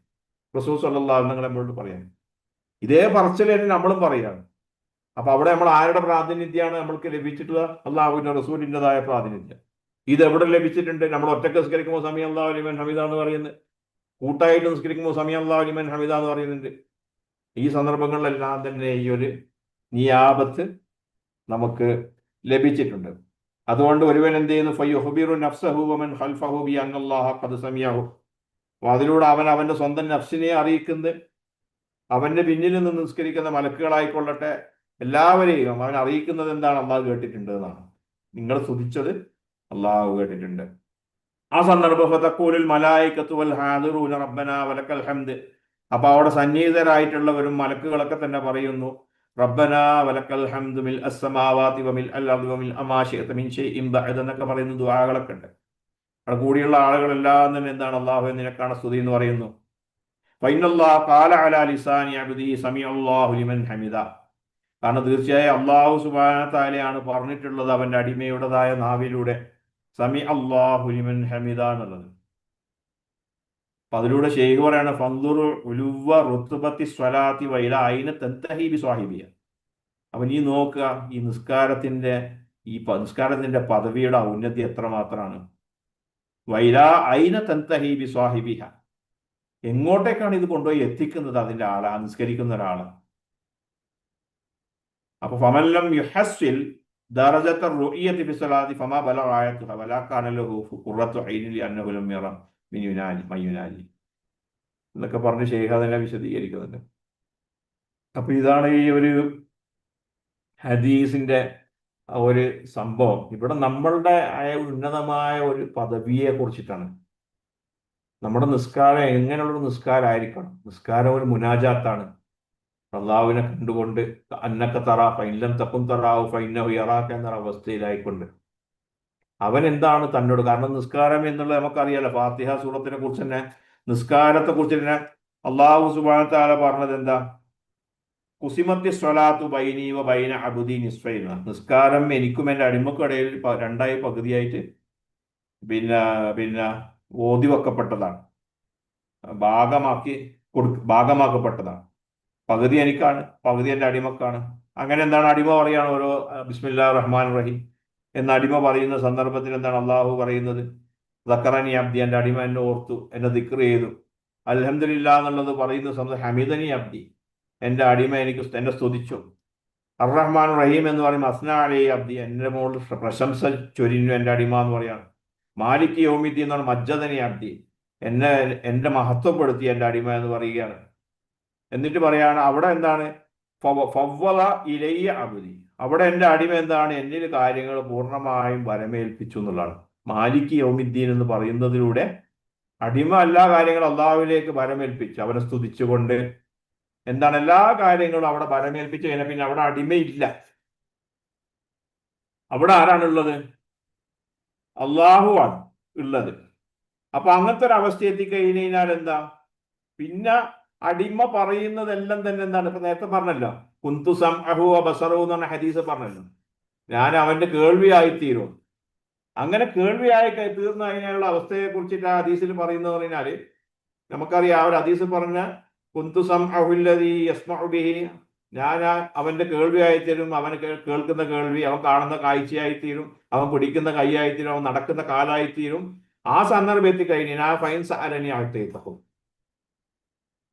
റസൂൽ സല്ലാഹു നിങ്ങൾ നമ്മളോട് പറയാം ഇതേ പറച്ചിൽ തന്നെ നമ്മളും പറയുകയാണ് അപ്പൊ അവിടെ നമ്മൾ ആരുടെ പ്രാതിനിധ്യമാണ് നമ്മൾക്ക് ലഭിച്ചിട്ടുള്ള? അള്ളാഹുവിന്റെ റസൂലിന്റെതായ പ്രാതിനിധ്യം. ഇത് എവിടെ ലഭിച്ചിട്ടുണ്ട്? നമ്മൾ ഒറ്റയ്ക്ക് സ്കരിക്കുമ്പോൾ സമയം അള്ളാഹു അലിമൻ ഹമീദ എന്ന് പറയുന്നത്. കൂട്ടായിട്ട് നിസ്കരിക്കുമ്പോൾ സമയം അള്ളാഹുലിമൻ ഹമീദ എന്ന് പറയുന്നുണ്ട്. ഈ സന്ദർഭങ്ങളിലെല്ലാം തന്നെ ഈ ഒരു നിയാബത്ത് നമുക്ക് ലഭിച്ചിട്ടുണ്ട്. അതുകൊണ്ട് ഒരുവൻ എന്ത് ചെയ്യുന്നു? നഫ്സഹു വമൻ ബി ഖദ് സമിയഹു. അതിലൂടെ അവൻ അവന്റെ സ്വന്തം നഫ്സിനെ അറിയിക്കുന്നത് അവന്റെ പിന്നിൽ നിന്ന് നിസ്കരിക്കുന്ന മലക്കുകളായിക്കൊള്ളട്ടെ എല്ലാവരെയും അവൻ അറിയിക്കുന്നത് എന്താണ്? അള്ളാഹു കേട്ടിട്ടുണ്ട് എന്നാണ്. നിങ്ങൾ സ്തുതിച്ചത് അള്ളാഹു കേട്ടിട്ടുണ്ട്. ആ സന്ദർഭത്തിൽ മലായിക്കത്തു വൽ ഹാദിറൂന റബ്ബന വലക്കൽ ഹംദ്. അപ്പൊ അവിടെ സന്നിഹിതരായിട്ടുള്ളവരും മലക്കുകളൊക്കെ തന്നെ പറയുന്നു റബ്ബന വലക്കൽ ഹംദ് മിൽ അസ്സമാവാതി വമിൽ വമിൽ അമാശിഅത മിൻ ഷൈഇൻ ബഅദ എന്നൊക്കെ പറയുന്ന ദുആകളൊക്കെ ഉണ്ട്. അവിടെ കൂടിയുള്ള ആളുകളെല്ലാം തന്നെ എന്താണ്? അള്ളാഹു നിനക്കാണ് സ്തുതി എന്ന് പറയുന്നു. ഹമിദ കാരണം തീർച്ചയായും അള്ളാഹു താലയാണ് പറഞ്ഞിട്ടുള്ളത് അവന്റെ അടിമയുടേതായ നാവിലൂടെ. സമി അള്ളാഹു ലിമൻ ഹമിദ എന്നുള്ളത് അപ്പൊ അതിലൂടെ ഷെയ്ഖ് പറയാണ് ഫന്ദുർ ഉലുവ റുത്തുബത്തി സ്വലാത്തി വൈല അയിന സ്വാഹിബിയ. അപ്പൊ നീ നോക്കുക ഈ നിസ്കാരത്തിന്റെ ഈ നിസ്കാരത്തിന്റെ പദവിയുടെ ഔന്നതി എത്രമാത്രമാണ്. വൈല അയിന തന്തഹീബി സ്വാഹിബിഹ. എങ്ങോട്ടേക്കാണ് ഇത് കൊണ്ടുപോയി എത്തിക്കുന്നത് അതിന്റെ ആളെ നിസ്കരിക്കുന്ന ഒരാൾ? അപ്പൊ ഫമല്ലം യുഹസ്സിൽ درجة الرؤية في الصلاة فما بلغ آياتها ولا كان له قرة عين لأنه لم يرى من ينادي من ينادي എന്നൊക്കെ പറഞ്ഞ് ഷെയ്ഖ് അതിനെ വിശദീകരിക്കുന്നുണ്ട് അപ്പൊ ഇതാണ് ഈ ഒരു ഹദീസിന്റെ ആ ഒരു സംഭവം ഇവിടെ നമ്മളുടെ ആയ ഉന്നതമായ ഒരു പദവിയെ കുറിച്ചിട്ടാണ് നമ്മുടെ നിസ്കാരം എങ്ങനെയുള്ള നിസ്കാരമായിരിക്കണം നിസ്കാരം ഒരു മുനാജാത്താണ് അള്ളാഹുവിനെ കണ്ടുകൊണ്ട് അന്നക്ക തറ ഫൈനം തപ്പും തറാവ് ഫൈനഹു യറാക്ക എന്ന അവസ്ഥയിലായിക്കൊണ്ട്. അവൻ എന്താണ് തന്നോട്? കാരണം നിസ്കാരം എന്നുള്ളത് നമുക്കറിയാലോ ഫാത്തിഹ സൂറത്തിനെ കുറിച്ച് തന്നെ നിസ്കാരത്തെ കുറിച്ച് തന്നെ അള്ളാഹു സുബാനത്താല പറഞ്ഞത് എന്താ? കുസിമത്തി സ്വലാത്തു ബൈനീവ ബൈന അബുദി നിസ്ഫൈന. നിസ്കാരം എനിക്കും എന്റെ അടിമക്കിടയിൽ രണ്ടായി പകുതിയായിട്ട് പിന്നെ പിന്നെ ഓതി വെക്കപ്പെട്ടതാണ്. ഭാഗമാക്കി കൊടു ഭാഗമാക്കപ്പെട്ടതാണ്. പകുതി എനിക്കാണ് പകുതി എന്റെ അടിമക്കാണ്. അങ്ങനെ എന്താണ് അടിമ പറയാണ് ഓരോ ബിസ്മില്ലാ റഹ്മാൻ റഹീം. എന്ന അടിമ പറയുന്ന സന്ദർഭത്തിൽ എന്താണ് അള്ളാഹു പറയുന്നത്? ദക്കറനി അബ്ദി എന്റെ അടിമ എന്നെ ഓർത്തു എന്നെ ദിക്ർ ചെയ്തു. അൽഹംദുലില്ലാ എന്നുള്ളത് പറയുന്ന സമയത്ത് ഹമീദനി അബ്ദി എന്റെ അടിമ എനിക്ക് എന്നെ സ്തുതിച്ചു. അർറഹ്മാൻ റഹീം എന്ന് പറയുമ്പോൾ അസ്ന അലി അബ്ദി എന്റെ മോൾ പ്രശംസ ചൊരിഞ്ഞു എന്റെ അടിമ എന്ന് പറയാണ് മാലിക് യോമിദ്ദി എന്നാണ് മജ്ജദനി അബ്ദി എന്നെ എന്റെ മഹത്വപ്പെടുത്തി എന്റെ അടിമ എന്ന് പറയുകയാണ്. എന്നിട്ട് പറയാണ് അവിടെ എന്താണ്? ഫവ്വല ഇലയ്യ അബുദി. അവിടെ എന്റെ അടിമ എന്താണ്? എന്നിൽ കാര്യങ്ങൾ പൂർണമായും വരമേൽപ്പിച്ചു എന്നുള്ളതാണ്. മാലിക് യൗമിദ്ദീൻ എന്ന് പറയുന്നതിലൂടെ അടിമ എല്ലാ കാര്യങ്ങളും അള്ളാഹുവിലേക്ക് വരമേൽപ്പിച്ചു. അവനെ സ്തുതിച്ചുകൊണ്ട് എന്താണ് എല്ലാ കാര്യങ്ങളും അവിടെ വരമേൽപ്പിച്ചു. കഴിഞ്ഞാൽ പിന്നെ അവിടെ അടിമയില്ല. അവിടെ ആരാണുള്ളത്? അള്ളാഹുവാണ് ഉള്ളത്. അപ്പൊ അങ്ങനത്തെ ഒരു അവസ്ഥ കഴിഞ്ഞാൽ എന്താ? പിന്നെ അടിമ പറയുന്നതെല്ലാം തന്നെ എന്താണ്? ഇപ്പൊ നേരത്തെ പറഞ്ഞല്ലോ. കുന്തു സം അഹു ബസറു എന്ന് പറഞ്ഞ ഹദീസ് പറഞ്ഞല്ലോ. ഞാൻ അവന്റെ കേൾവിയായി തീരും അങ്ങനെ കേൾവിയായി തീർന്നു കഴിഞ്ഞാലുള്ള അവസ്ഥയെ കുറിച്ചിട്ട് ആ ഹദീസിൽ പറയുന്നത് പറഞ്ഞാൽ നമുക്കറിയാം ഒരു ഹദീസ് പറഞ്ഞ കുന്തു സം അഹുല്ലതി യസ്മഉ ബിഹി ഞാൻ അവന്റെ അവന്റെ കേൾവിയായിത്തീരും അവൻ കേൾക്കുന്ന കേൾവി അവൻ കാണുന്ന കാഴ്ചയായി തീരും അവൻ പിടിക്കുന്ന കൈയായിത്തീരും അവൻ നടക്കുന്ന കാലായിത്തീരും. ആ സന്ദർഭത്തിൽ കഴിഞ്ഞാൽ ആ ഫൈൻ ആയിട്ട് ആഴ്ത്തേക്കും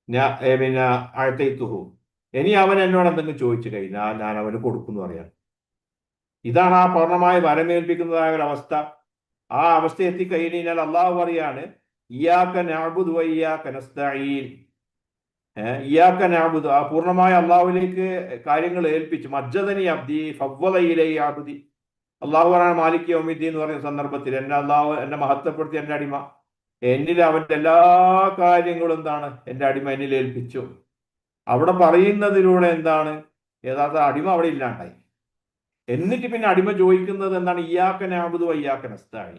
ഞാൻ പിന്നെ അഴത്തേത്തുഹു ഇനി അവൻ എന്നോട് എന്തെങ്കിലും ചോദിച്ചു കഴിഞ്ഞാൽ ഞാൻ അവന് കൊടുക്കുന്നു പറയാം ഇതാണ് ആ പൂർണമായി വരമേൽപ്പിക്കുന്നതായ ഒരു അവസ്ഥ. ആ അവസ്ഥ എത്തിക്കഴിഞ്ഞാൽ കഴിഞ്ഞാൽ അള്ളാഹു പറയാണ് ഇയാക്ക നാബുദ് ഇയാക്ക നാബുദ് ആ പൂർണമായ അള്ളാഹുവിലേക്ക് കാര്യങ്ങൾ ഏൽപ്പിച്ചു. മജ്ജദനി അബ്ദി ഫവ്വലയിലെ അബ്ദി. അള്ളാഹു പറയാണ് മാലിക് യോമിദ്ദീൻ എന്ന് പറയുന്ന സന്ദർഭത്തിൽ എന്നെ അള്ളാഹു എന്നെ മഹത്വപ്പെടുത്തി എന്റെ അടിമ. എന്നിൽ അവന്റെ എല്ലാ കാര്യങ്ങളും എന്താണ്? എന്റെ അടിമ എന്നിൽ ഏൽപ്പിച്ചു. അവിടെ പറയുന്നതിലൂടെ എന്താണ്? യഥാർത്ഥ അടിമ അവിടെ ഇല്ലാണ്ടായി. എന്നിട്ട് പിന്നെ അടിമ ചോദിക്കുന്നത് എന്താണ്? ഇയാക്കനാബുദ് അയ്യാക്കനസ്തായി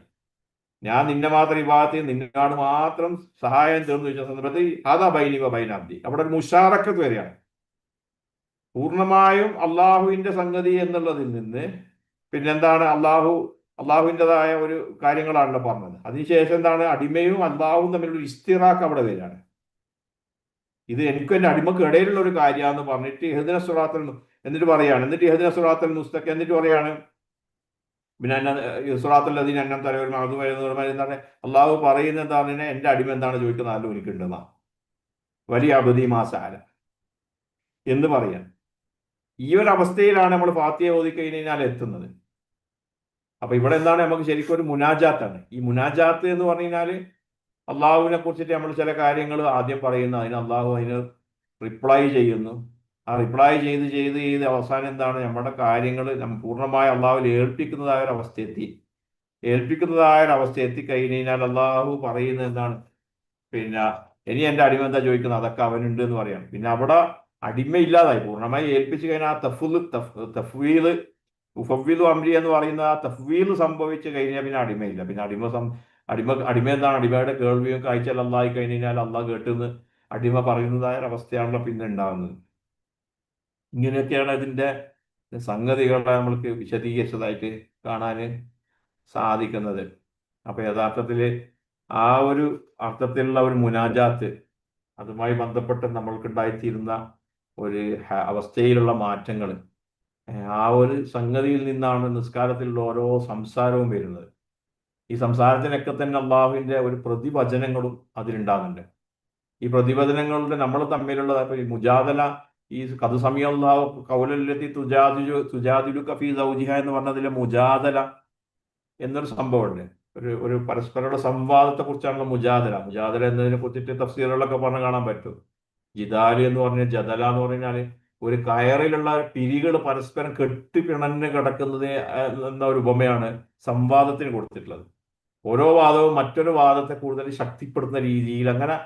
ഞാൻ നിന്നെ മാത്രം ഈ ഭാഗത്ത് നിന്നോട് മാത്രം സഹായം തീർന്നു വെച്ച സന്ദർഭത്തിൽ അതാ ബൈനിവ ബൈനാബ്ദി. അവിടെ ഒരു മുഷാറക്കത്ത് വരെയാണ്. പൂർണമായും അള്ളാഹുവിന്റെ സംഗതി എന്നുള്ളതിൽ നിന്ന് പിന്നെന്താണ്? അള്ളാഹു അള്ളാഹുവിന്റെതായ ഒരു കാര്യങ്ങളാണല്ലോ പറഞ്ഞത്. അതിനുശേഷം എന്താണ്? അടിമയും അള്ളാഹുവും തമ്മിലുള്ള ഇസ്തിറാക്ക് അവിടെ വരികയാണ്. ഇത് എനിക്കും എന്റെ അടിമക്ക് ഇടയിലുള്ള ഒരു കാര്യമാണെന്ന് പറഞ്ഞിട്ട് ഹെദിന സുറാത്തൽ എന്നിട്ട് പറയാണ്. എന്നിട്ട് ഹെദിന സുറാത്തൽ മുസ്തഖ് എന്നിട്ട് പറയാണ്. പിന്നെ എന്നെ സുറാത്തുൽ അദീൻ എണ്ണം തലവർ അതുമായി എന്താണ്? അള്ളാഹു പറയുന്നത് എന്താണ്? എന്റെ അടിമ എന്താണ്? ചോദിക്കുന്നത് ആരും എനിക്കുണ്ടെന്നാ വലിയ അബദി മാസാല എന്ന് പറയാൻ ഈ ഒരു അവസ്ഥയിലാണ് നമ്മൾ ഫാത്തിയെ ഓതി എത്തുന്നത്. അപ്പൊ ഇവിടെ എന്താണ് നമുക്ക് ശരിക്കും ഒരു മുനാജാത്താണ്. ഈ മുനാജാത്ത് എന്ന് പറഞ്ഞു കഴിഞ്ഞാൽ അള്ളാഹുവിനെ കുറിച്ചിട്ട് നമ്മൾ ചില കാര്യങ്ങൾ ആദ്യം പറയുന്നു. അതിന് അള്ളാഹു അതിന് റിപ്ലൈ ചെയ്യുന്നു. ആ റിപ്ലൈ ചെയ്ത് ചെയ്ത് ചെയ്ത് അവസാനം എന്താണ്? നമ്മുടെ കാര്യങ്ങൾ പൂർണമായ അള്ളാഹുവിൽ ഏൽപ്പിക്കുന്നതായ ഒരു അവസ്ഥ എത്തി. ഏൽപ്പിക്കുന്നതായ ഒരു അവസ്ഥ എത്തിക്കഴിഞ്ഞ് കഴിഞ്ഞാൽ അള്ളാഹു പറയുന്നത് എന്താണ്? പിന്നെ ഇനി എന്റെ അടിമ എന്താ ചോദിക്കുന്നത്? അതൊക്കെ അവനുണ്ട് എന്ന് പറയാം. പിന്നെ അവിടെ അടിമയില്ലാതായി. പൂർണമായി ഏൽപ്പിച്ചു കഴിഞ്ഞാൽ ആ തഫുൽ തഫ്വീൽ ഉഫവ്വിദു അമ്രി എന്ന് പറയുന്ന ആ തഫ്വീൽ സംഭവിച്ചു കഴിഞ്ഞാൽ പിന്നെ അടിമയില്ല. പിന്നെ അടിമ സം അടിമ അടിമ എന്താണ്? അടിമയുടെ കേൾവിയും കാഴ്ചയിൽ അള്ളാഹി കഴിഞ്ഞു കഴിഞ്ഞാൽ അള്ളാഹ് കേട്ടെന്ന് അടിമ പറയുന്നതായ ഒരവസ്ഥയാണല്ലോ പിന്നെ ഉണ്ടാകുന്നത് ഇങ്ങനെയൊക്കെയാണ് അതിന്റെ സംഗതികളെ നമ്മൾക്ക് വിശദീകരിച്ചതായിട്ട് കാണാൻ സാധിക്കുന്നത്. അപ്പൊ യഥാർത്ഥത്തിൽ ആ ഒരു അർത്ഥത്തിലുള്ള ഒരു മുനാജാത്ത് അതുമായി ബന്ധപ്പെട്ട് നമ്മൾക്കുണ്ടായിത്തീരുന്ന ഒരു അവസ്ഥയിലുള്ള മാറ്റങ്ങൾ ആ ഒരു സംഗതിയിൽ നിന്നാണ് നിസ്കാരത്തിലുള്ള ഓരോ സംസാരവും വരുന്നത്. ഈ സംസാരത്തിനൊക്കെ തന്നെ അള്ളാഹുവിന്റെ ഒരു പ്രതിവചനങ്ങളും അതിലുണ്ടാകുന്നുണ്ട്. ഈ പ്രതിവചനങ്ങളുടെ നമ്മൾ തമ്മിലുള്ള മുജാദല ഈ കഥ സമയം കൗലല്ലെത്തി തുജാദിലു തുജാദിലു കഫി സൗജിഹ എന്ന് പറഞ്ഞതിലെ മുജാദല എന്നൊരു സംഭവമുണ്ട്. ഒരു ഒരു പരസ്പരമുള്ള സംവാദത്തെ കുറിച്ചാണല്ലോ മുജാദല. മുജാദല എന്നതിനെ കുറിച്ചിട്ട് തഫ്സീറുകളൊക്കെ പറഞ്ഞ് കാണാൻ പറ്റും. ജിദാലി എന്ന് പറഞ്ഞ ജദല എന്ന് പറഞ്ഞാൽ ഒരു കയറിലുള്ള പിരികൾ പരസ്പരം കെട്ടിപ്പിണഞ്ഞ് കിടക്കുന്നത് എന്ന ഒരു ഉപമയാണ് സംവാദത്തിന് കൊടുത്തിട്ടുള്ളത്. ഓരോ വാദവും മറ്റൊരു വാദത്തെ കൂടുതൽ ശക്തിപ്പെടുത്തുന്ന രീതിയിൽ അങ്ങനെ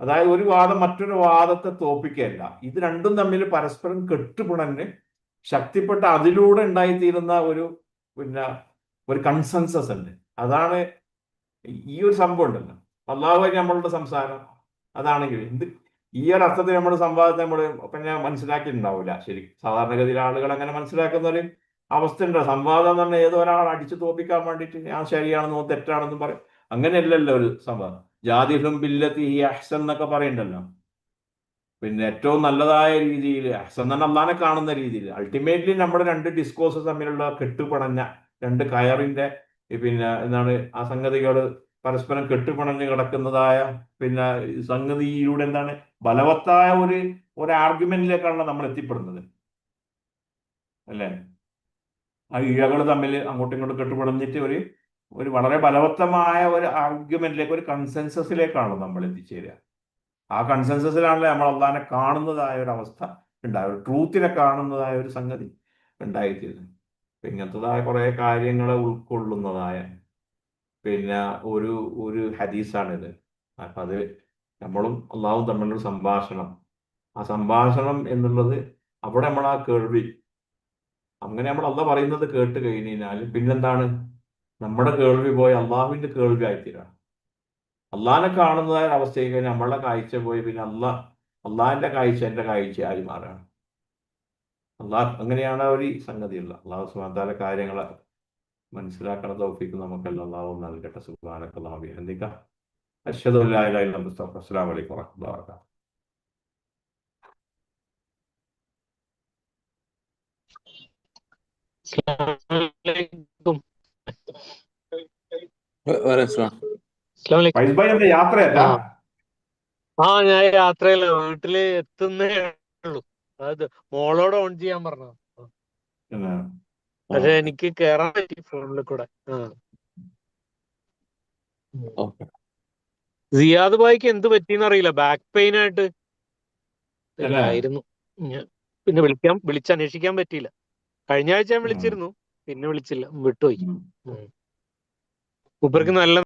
അതായത് ഒരു വാദം മറ്റൊരു വാദത്തെ തോപ്പിക്കുകയല്ല. ഇത് രണ്ടും തമ്മിൽ പരസ്പരം കെട്ടുപിണഞ്ഞ് ശക്തിപ്പെട്ട അതിലൂടെ ഉണ്ടായിത്തീരുന്ന ഒരു പിന്നെ ഒരു കൺസെൻസസ് ഉണ്ട്. അതാണ് ഈ ഒരു സംഭവം ഉണ്ടല്ലോ. അള്ളാഹു നമ്മളുടെ സംസാരം. അതാണെങ്കിൽ എന്ത് ഈ ഒരു അർത്ഥത്തിൽ നമ്മുടെ സംവാദത്തെ നമ്മൾ പിന്നെ മനസ്സിലാക്കിയിട്ടുണ്ടാവില്ല ശരി സാധാരണഗതിയിൽ ആളുകൾ അങ്ങനെ മനസ്സിലാക്കുന്ന ഒരു അവസ്ഥ ഉണ്ട് സംവാദം എന്ന് പറഞ്ഞാൽ ഏതോ ഒരാൾ അടിച്ചു തോപ്പിക്കാൻ വേണ്ടിയിട്ട് ഞാൻ ശരിയാണെന്നോ തെറ്റാണെന്നും പറയും. അങ്ങനെയല്ലല്ലോ ഒരു സംവാദം. ജാതിഹും ബില്ലത്തി ഈ അഹ്സൻ എന്നൊക്കെ പറയണ്ടല്ലോ. പിന്നെ ഏറ്റവും നല്ലതായ രീതിയിൽ അഹ്സൻ തന്നെ അള്ളാനെ കാണുന്ന രീതിയിൽ അൾട്ടിമേറ്റ്ലി നമ്മുടെ രണ്ട് ഡിസ്കോഴ്സ് തമ്മിലുള്ള കെട്ടുപണഞ്ഞ രണ്ട് കയറിന്റെ പിന്നെ എന്താണ് ആ സംഗതികൾ പരസ്പരം കെട്ടുപണഞ്ഞ് കിടക്കുന്നതായ പിന്നെ സംഗതിയിലൂടെ എന്താണ് ബലവത്തായ ഒരു ഒരു ആർഗ്യുമെന്റിലേക്കാണ് നമ്മൾ എത്തിപ്പെടുന്നത്. അല്ലേ? ആ ഇഴകൾ തമ്മിൽ അങ്ങോട്ടും ഇങ്ങോട്ടും കെട്ടുപണഞ്ഞിട്ട് ഒരു ഒരു വളരെ ബലവത്തമായ ഒരു ആർഗ്യുമെന്റിലേക്ക് ഒരു കൺസെൻസസിലേക്കാണല്ലോ നമ്മൾ എത്തിച്ചേരുക. ആ കൺസെൻസസിലാണല്ലോ നമ്മൾ അള്ളഹാനെ കാണുന്നതായ ഒരു അവസ്ഥ ഉണ്ടായ ഒരു ട്രൂത്തിനെ കാണുന്നതായ ഒരു സംഗതി ഉണ്ടായിത്തീരുന്നത്. ഇങ്ങനത്തതായ കുറെ കാര്യങ്ങളെ ഉൾക്കൊള്ളുന്നതായ പിന്നെ ഒരു ഒരു ഹദീസാണിത്. അപ്പൊ അത് നമ്മളും അള്ളാഹും തമ്മിലുള്ള സംഭാഷണം. ആ സംഭാഷണം എന്നുള്ളത് അവിടെ നമ്മൾ ആ കേൾവി അങ്ങനെ നമ്മൾ അല്ല പറയുന്നത് കേട്ട് കഴിഞ്ഞു കഴിഞ്ഞാൽ പിന്നെന്താണ്? നമ്മുടെ കേൾവി പോയി അള്ളാഹുവിന്റെ കേൾവി ആയിത്തീരാണ് അള്ളാഹിനെ കാണുന്നതായ അവസ്ഥയിൽ കഴിഞ്ഞാൽ നമ്മളുടെ കാഴ്ച പോയി പിന്നെ അള്ളാ അള്ളാഹിന്റെ കാഴ്ച എന്റെ കാഴ്ച ആയി മാറാണ്. അള്ളാഹ് അങ്ങനെയാണ് ഒരു സംഗതിയുള്ള അള്ളാഹു സുബാന്താല കാര്യങ്ങളെ മനസ്സിലാക്കണ തൗഫീക്ക് നമുക്കെല്ലാം അള്ളാഹു നൽകട്ടെ. സുബാനക്ക് അള്ളാഹു അഭിനന്ദിക്കാം ഇല്ലല്ലാഹ് മുസ്തഫ അസ്സലാമലൈക്കും. വലൈക്കും യാത്രയല്ല? ആ. ഞാൻ യാത്രയില വീട്ടിൽ എത്തുന്നേ ഉള്ളൂ. അതായത് മോളോട് ഓൺ ചെയ്യാൻ പറഞ്ഞു പക്ഷെ എനിക്ക് കേറാൻ പറ്റി ഫോണിൽ കൂടെ. സിയാദ് ബായിക്ക് എന്ത് പറ്റിയെന്ന് അറിയില്ല. ബാക്ക് പെയിൻ ആയിട്ട്? ആയിരുന്നു പിന്നെ വിളിക്കാൻ വിളിച്ചന്വേഷിക്കാൻ പറ്റിയില്ല. കഴിഞ്ഞ ആഴ്ച ഞാൻ വിളിച്ചിരുന്നു. പിന്നെ വിളിച്ചില്ല. വിട്ടുപോയി. ഉപ്പർക്ക് മൂപ്പർക്ക് നല്ല